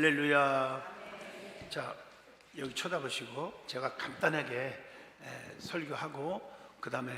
할렐루야. 자, 여기 쳐다보시고 제가 간단하게 에, 설교하고 그다음에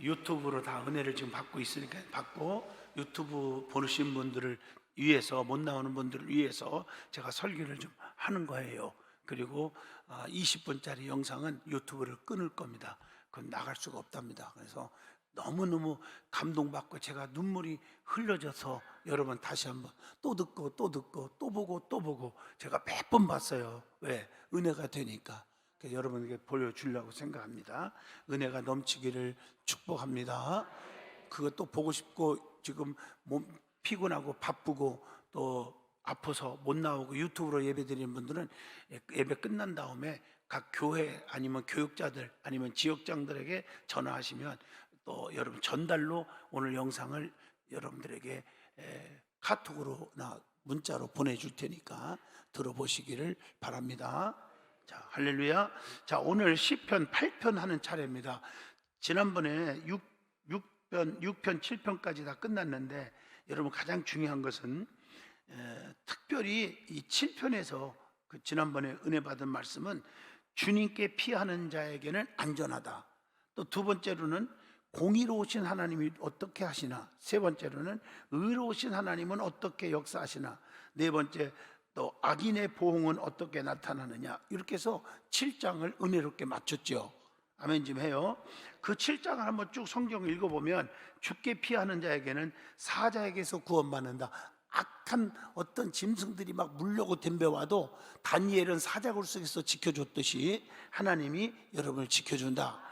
유튜브로 다 은혜를 지금 받고 있으니까 받고 유튜브 보시는 분들을 위해서 못 나오는 분들을 위해서 제가 설교를 좀 하는 거예요. 그리고 아, 20분짜리 영상은 유튜브를 끊을 겁니다. 그건 나갈 수가 없답니다. 그래서 너무너무 감동받고 제가 눈물이 흘려져서 여러분 다시 한번 또 듣고 또 듣고 또 보고 또 보고 제가 몇 번 봤어요. 왜? 은혜가 되니까. 여러분에게 보여주려고 생각합니다. 은혜가 넘치기를 축복합니다. 그것도 보고 싶고 지금 몸 피곤하고 바쁘고 또 아파서 못 나오고 유튜브로 예배 드리는 분들은 예배 끝난 다음에 각 교회 아니면 교육자들 아니면 지역장들에게 전화하시면 또 여러분 전달로 오늘 영상을 여러분들에게 에, 카톡으로 나 문자로 보내줄 테니까 들어보시기를 바랍니다. 자, 할렐루야. 자, 오늘 시편 8편 하는 차례입니다. 지난번에 6, 6편, 6편, 7편까지 다 끝났는데 여러분 가장 중요한 것은 에, 특별히 이 7편에서 그 지난번에 은혜 받은 말씀은 주님께 피하는 자에게는 안전하다. 또 두 번째로는 공의로우신 하나님이 어떻게 하시나? 세 번째로는 의로우신 하나님은 어떻게 역사하시나? 네 번째 또 악인의 보응은 어떻게 나타나느냐? 이렇게 해서 7장을 은혜롭게 맞췄죠. 아멘 좀 해요. 그 7장을 한번 쭉 성경을 읽어보면 죽게 피하는 자에게는 사자에게서 구원받는다. 악한 어떤 짐승들이 막 물려고 덤벼와도 다니엘은 사자굴 속에서 지켜줬듯이 하나님이 여러분을 지켜준다.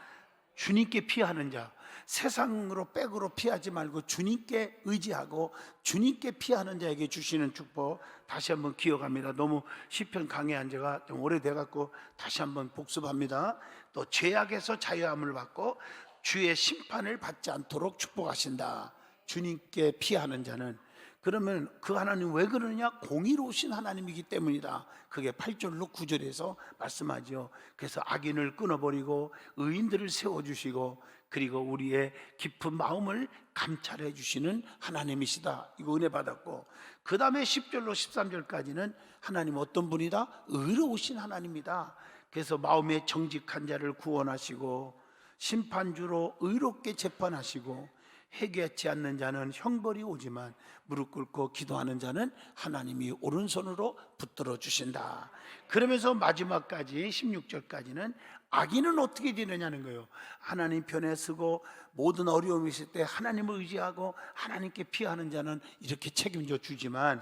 주님께 피하는 자, 세상으로 백으로 피하지 말고 주님께 의지하고 주님께 피하는 자에게 주시는 축복 다시 한번 기억합니다. 너무 시편 강의한 지가 좀 오래돼 갖고 다시 한번 복습합니다. 또 죄악에서 자유함을 받고 주의 심판을 받지 않도록 축복하신다. 주님께 피하는 자는 그러면 그 하나님 왜 그러느냐? 공의로우신 하나님이기 때문이다. 그게 8절로 9절에서 말씀하죠. 그래서 악인을 끊어버리고 의인들을 세워주시고 그리고 우리의 깊은 마음을 감찰해 주시는 하나님이시다. 이거 은혜 받았고 그 다음에 10절로 13절까지는 하나님 어떤 분이다? 의로우신 하나님이다. 그래서 마음에 정직한 자를 구원하시고 심판주로 의롭게 재판하시고 회개하지 않는 자는 형벌이 오지만 무릎 꿇고 기도하는 자는 하나님이 오른손으로 붙들어 주신다. 그러면서 마지막까지 16절까지는 악인은 어떻게 되느냐는 거예요. 하나님 편에 서고 모든 어려움이 있을 때 하나님을 의지하고 하나님께 피하는 자는 이렇게 책임져 주지만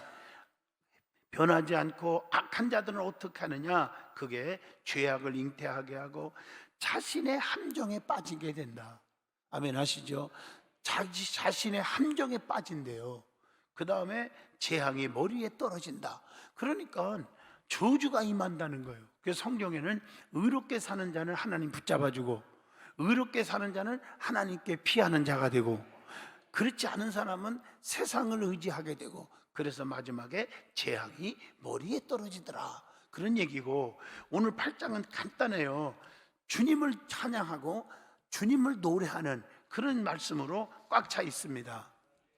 변하지 않고 악한 자들은 어떻게 하느냐? 그게 죄악을 잉태하게 하고 자신의 함정에 빠지게 된다. 아멘 하시죠? 자기 자신의 함정에 빠진대요. 그 다음에 재앙이 머리에 떨어진다. 그러니까 저주가 임한다는 거예요. 그래서 성경에는 의롭게 사는 자는 하나님 붙잡아주고 의롭게 사는 자는 하나님께 피하는 자가 되고 그렇지 않은 사람은 세상을 의지하게 되고 그래서 마지막에 재앙이 머리에 떨어지더라. 그런 얘기고 오늘 8장은 간단해요. 주님을 찬양하고 주님을 노래하는 그런 말씀으로 꽉 차 있습니다.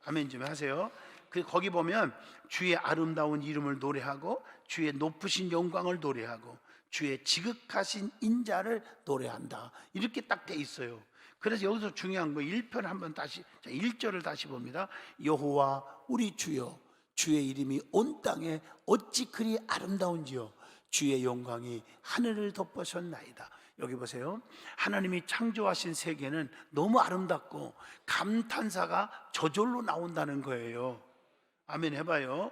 아멘 좀 하세요. 그 거기 보면 주의 아름다운 이름을 노래하고 주의 높으신 영광을 노래하고 주의 지극하신 인자를 노래한다. 이렇게 딱 돼 있어요. 그래서 여기서 중요한 거 1편 한번 다시 1절을 다시 봅니다. 여호와 우리 주여 주의 이름이 온 땅에 어찌 그리 아름다운지요 주의 영광이 하늘을 덮으셨나이다. 여기 보세요. 하나님이 창조하신 세계는 너무 아름답고 감탄사가 저절로 나온다는 거예요. 아멘 해봐요.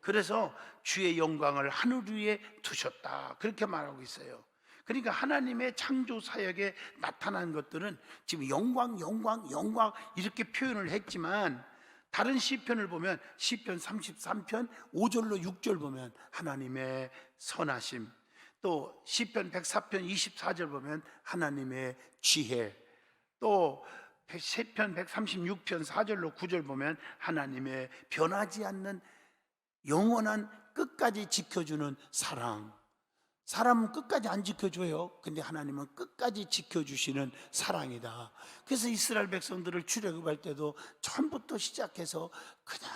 그래서 주의 영광을 하늘 위에 두셨다. 그렇게 말하고 있어요. 그러니까 하나님의 창조 사역에 나타난 것들은 지금 영광, 영광, 영광 이렇게 표현을 했지만 다른 시편을 보면 시편 33편 5절로 6절 보면 하나님의 선하심 또 시편 104편 24절 보면 하나님의 지혜 또 시편 136편 4절로 9절 보면 하나님의 변하지 않는 영원한 끝까지 지켜주는 사랑 사람은 끝까지 안 지켜줘요. 근데 하나님은 끝까지 지켜주시는 사랑이다. 그래서 이스라엘 백성들을 출애굽할 때도 처음부터 시작해서 그냥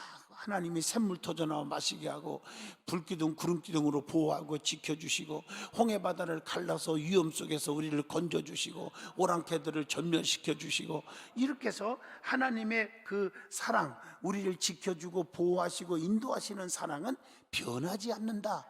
하나님이 샘물 터져나와 마시게 하고 불기둥 구름기둥으로 보호하고 지켜주시고 홍해 바다를 갈라서 위험 속에서 우리를 건져주시고 오랑캐들을 전멸시켜 주시고 이렇게 해서 하나님의 그 사랑 우리를 지켜주고 보호하시고 인도하시는 사랑은 변하지 않는다.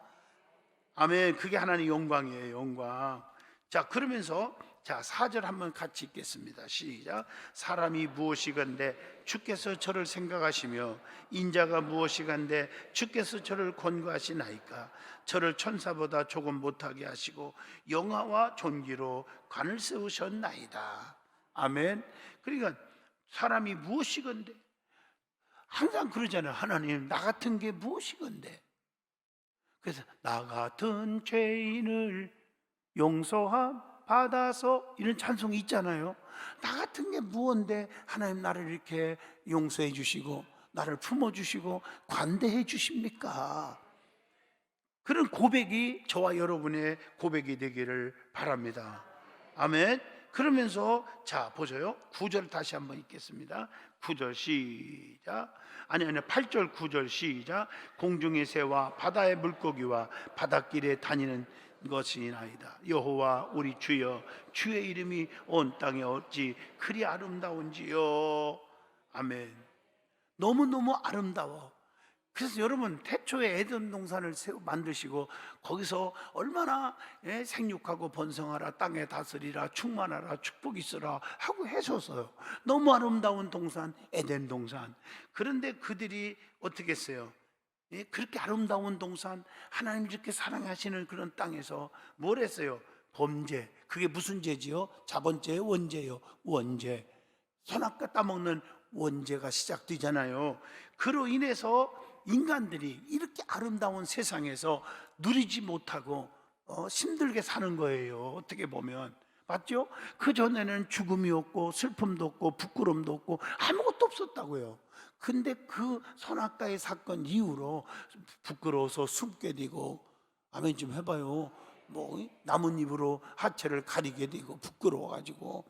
아멘. 그게 하나님 영광이에요. 영광. 자, 그러면서 자, 4절 한번 같이 읽겠습니다. 시작. 사람이 무엇이건데 주께서 저를 생각하시며 인자가 무엇이건데 주께서 저를 권고하시나이까 저를 천사보다 조금 못하게 하시고 영화와 존귀로 관을 세우셨나이다. 아멘. 그러니까 사람이 무엇이건데 항상 그러잖아요. 하나님 나 같은 게 무엇이건데 그래서 나 같은 죄인을 용서함 받아서 이런 찬송이 있잖아요. 나 같은 게 무언데 하나님 나를 이렇게 용서해 주시고 나를 품어 주시고 관대해 주십니까? 그런 고백이 저와 여러분의 고백이 되기를 바랍니다. 아멘. 그러면서 자 보세요. 9절 다시 한번 읽겠습니다. 9절 시작. 아니 아니 8절 9절 시작. 공중의 새와 바다의 물고기와 바닷길에 다니는 것이나이다. 여호와 우리 주여 주의 이름이 온 땅에 어찌 그리 아름다운지요. 아멘. 너무너무 아름다워. 그래서 여러분 태초에 에덴 동산을 만드시고 거기서 얼마나 예, 생육하고 번성하라 땅에 다스리라 충만하라 축복 있으라 하고 해줬어요. 너무 아름다운 동산 에덴 동산. 그런데 그들이 어떻게 했어요? 예, 그렇게 아름다운 동산 하나님 이렇게 사랑하시는 그런 땅에서 뭘 했어요? 범죄. 그게 무슨 죄지요? 자본죄, 원죄요. 원죄. 선악과 따먹는 원죄가 시작되잖아요. 그로 인해서 인간들이 이렇게 아름다운 세상에서 누리지 못하고 어, 힘들게 사는 거예요. 어떻게 보면. 맞죠? 그 전에는 죽음이 없고 슬픔도 없고 부끄럼도 없고 아무것도 없었다고요. 근데 그 선악과의 사건 이후로 부끄러워서 숨게 되고 아멘 좀 해봐요. 뭐 나뭇잎으로 하체를 가리게 되고 부끄러워가지고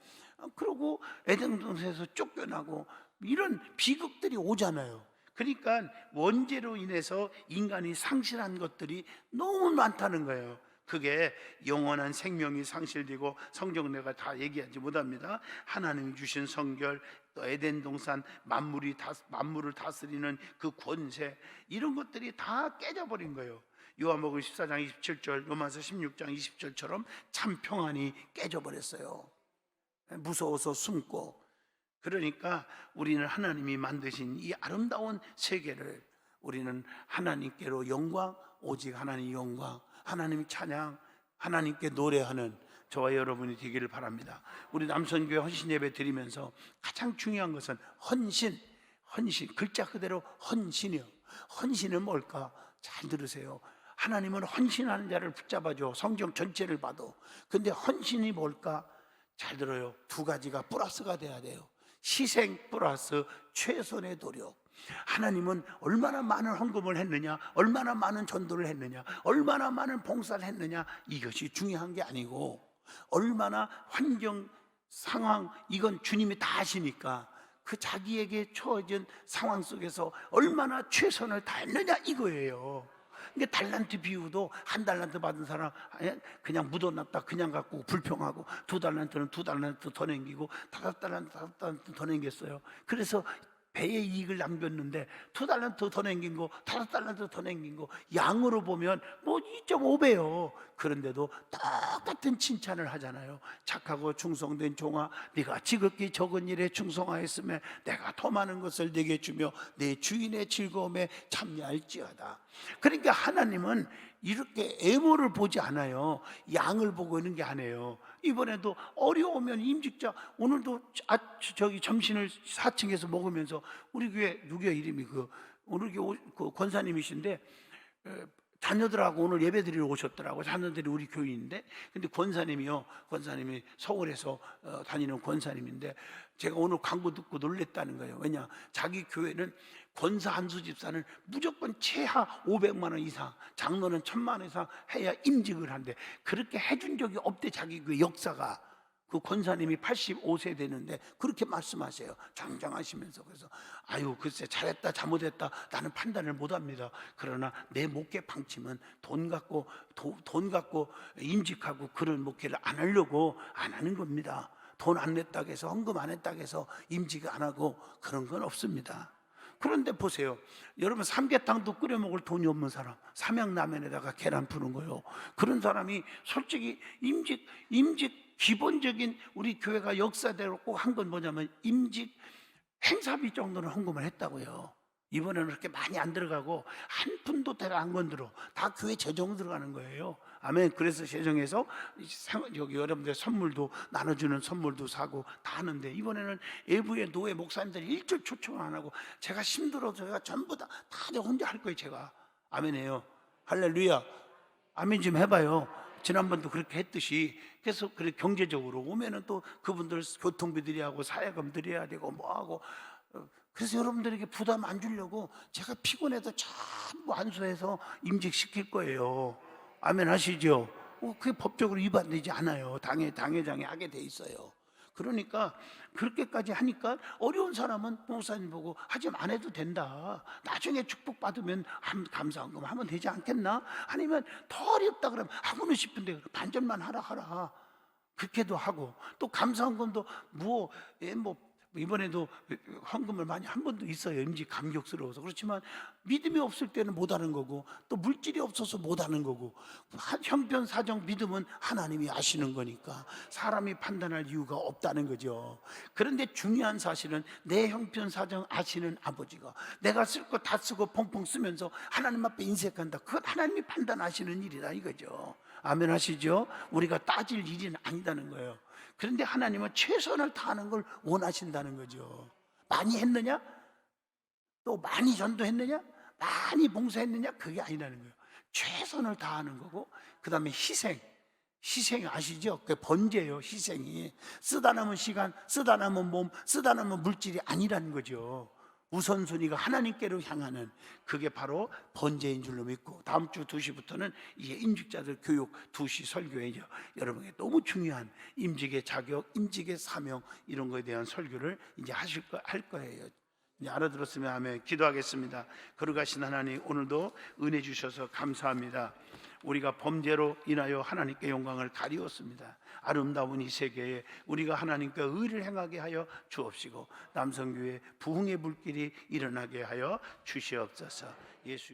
그러고 에덴 동산에서 쫓겨나고 이런 비극들이 오잖아요. 그러니까 원죄로 인해서 인간이 상실한 것들이 너무 많다는 거예요. 그게 영원한 생명이 상실되고 성경 내가 다 얘기하지 못합니다. 하나님이 주신 성결, 또 에덴 동산 만물이 다 만물을 다스리는 그 권세 이런 것들이 다 깨져버린 거예요. 요한복음 14장 27절, 로마서 16장 20절처럼 참 평안이 깨져버렸어요. 무서워서 숨고 그러니까 우리는 하나님이 만드신 이 아름다운 세계를 우리는 하나님께로 영광, 오직 하나님 영광, 하나님 찬양, 하나님께 노래하는 저와 여러분이 되기를 바랍니다. 우리 남선교회 헌신 예배 드리면서 가장 중요한 것은 헌신, 헌신, 글자 그대로 헌신이요. 헌신은 뭘까? 잘 들으세요. 하나님은 헌신하는 자를 붙잡아줘. 성경 전체를 봐도. 근데 헌신이 뭘까? 잘 들어요. 두 가지가 플러스가 돼야 돼요. 희생 플러스 최선의 노력. 하나님은 얼마나 많은 헌금을 했느냐, 얼마나 많은 전도를 했느냐, 얼마나 많은 봉사를 했느냐, 이것이 중요한 게 아니고, 얼마나 환경, 상황, 이건 주님이 다 아시니까, 그 자기에게 처해진 상황 속에서 얼마나 최선을 다했느냐, 이거예요. 그러니까 달란트 비유도 한 달란트 받은 사람 그냥 묻어놨다 그냥 갖고 불평하고 두 달란트는 두 달란트 더 남기고 다섯 달란트 다섯 달란트 더 남겼어요. 그래서 배의 이익을 남겼는데 두 달란트 더 남긴 거 다섯 달란트 더 남긴 거 양으로 보면 뭐 2.5배요. 그런데도 똑같은 칭찬을 하잖아요. 착하고 충성된 종아 네가 지극히 적은 일에 충성하였으며 내가 더 많은 것을 내게 주며 내 주인의 즐거움에 참여할지어다. 그러니까 하나님은 이렇게 애모를 보지 않아요. 양을 보고 있는 게 아니에요. 이번에도 어려우면 임직자 오늘도 아, 저기 점심을 4층에서 먹으면서 우리 교회 누구야 이름이 그 오늘 교회 그 권사님이신데 에, 자녀들하고 오늘 예배 드리러 오셨더라고 자녀들이 우리 교인인데. 근데 권사님이요. 권사님이 서울에서 어, 다니는 권사님인데 제가 오늘 광고 듣고 놀랬다는 거예요. 왜냐? 자기 교회는 권사 한수 집사는 무조건 최하 500만 원 이상 장로는 1000만 원 이상 해야 임직을 한대. 그렇게 해준 적이 없대 자기 교회 역사가 그 권사님이 85세 되는데 그렇게 말씀하세요. 장장하시면서 그래서 아유 글쎄 잘했다 잘못했다 나는 판단을 못합니다. 그러나 내 목회 방침은 돈 갖고 도- 돈 갖고 임직하고 그런 목회를 안 하려고 안 하는 겁니다. 돈 안 냈다고 해서 헌금 안 했다고 해서 임직 안 하고 그런 건 없습니다. 그런데 보세요. 여러분 삼계탕도 끓여 먹을 돈이 없는 사람, 삼양라면에다가 계란 푸는 거요. 그런 사람이 솔직히 임직 임직 기본적인 우리 교회가 역사대로 꼭 한 건 뭐냐면 임직 행사비 정도는 헌금을 했다고요. 이번에는 그렇게 많이 안 들어가고 한 푼도 대가 안 건드려 다 교회 재정 들어가는 거예요. 아멘. 그래서 재정에서 여기 여러분들 선물도 나눠주는 선물도 사고 다 하는데 이번에는 일부의 노예 목사님들이 일절 초청 안 하고 제가 힘들어서 제가 전부 다 다들 혼자 할 거예요. 제가 아멘해요. 할렐루야. 아멘 좀 해봐요. 지난번도 그렇게 했듯이 계속 그래 경제적으로 오면은 또 그분들 교통비들이 하고 사회금 드려야 되고 뭐 하고 어, 그래서 여러분들에게 부담 안 주려고 제가 피곤해도 전부 안수해서 임직시킬 거예요. 아멘 하시죠? 어, 그게 법적으로 위반되지 않아요. 당회 당회장이 하게 돼 있어요. 그러니까 그렇게까지 하니까 어려운 사람은 목사님 보고 하지 안 해도 된다. 나중에 축복 받으면 한 감사한금 하면 되지 않겠나? 아니면 더 어렵다 그러면 하고는 싶은데 반절만 하라 하라. 그렇게도 하고 또 감사한금도 뭐, 예, 뭐 이번에도 헌금을 많이 한 번도 있어요. 임지 감격스러워서 그렇지만 믿음이 없을 때는 못 하는 거고 또 물질이 없어서 못 하는 거고 한- 형편 사정 믿음은 하나님이 아시는 거니까 사람이 판단할 이유가 없다는 거죠. 그런데 중요한 사실은 내 형편 사정 아시는 아버지가 내가 쓸 거 다 쓰고 펑펑 쓰면서 하나님 앞에 인색한다. 그건 하나님이 판단하시는 일이다 이거죠. 아멘 하시죠? 우리가 따질 일은 아니다는 거예요. 그런데 하나님은 최선을 다하는 걸 원하신다는 거죠. 많이 했느냐? 또 많이 전도했느냐? 많이 봉사했느냐? 그게 아니라는 거예요. 최선을 다하는 거고, 그 다음에 희생. 희생 아시죠? 그 번제예요, 희생이. 쓰다 남은 시간, 쓰다 남은 몸, 쓰다 남은 물질이 아니라는 거죠. 우선순위가 하나님께로 향하는 그게 바로 번제인 줄로 믿고 다음 주 2시부터는 이게 임직자들 교육 2시 설교회죠. 여러분에게 너무 중요한 임직의 자격, 임직의 사명 이런 거에 대한 설교를 이제 하실 거, 할 거예요. 이제 알아들었으면 하면 기도하겠습니다. 거룩하신 하나님 오늘도 은혜 주셔서 감사합니다. 우리가 범죄로 인하여 하나님께 영광을 가리웠습니다. 아름다운 이 세계에 우리가 하나님께 의를 행하게 하여 주옵시고 남성교회 부흥의 불길이 일어나게 하여 주시옵소서. 예수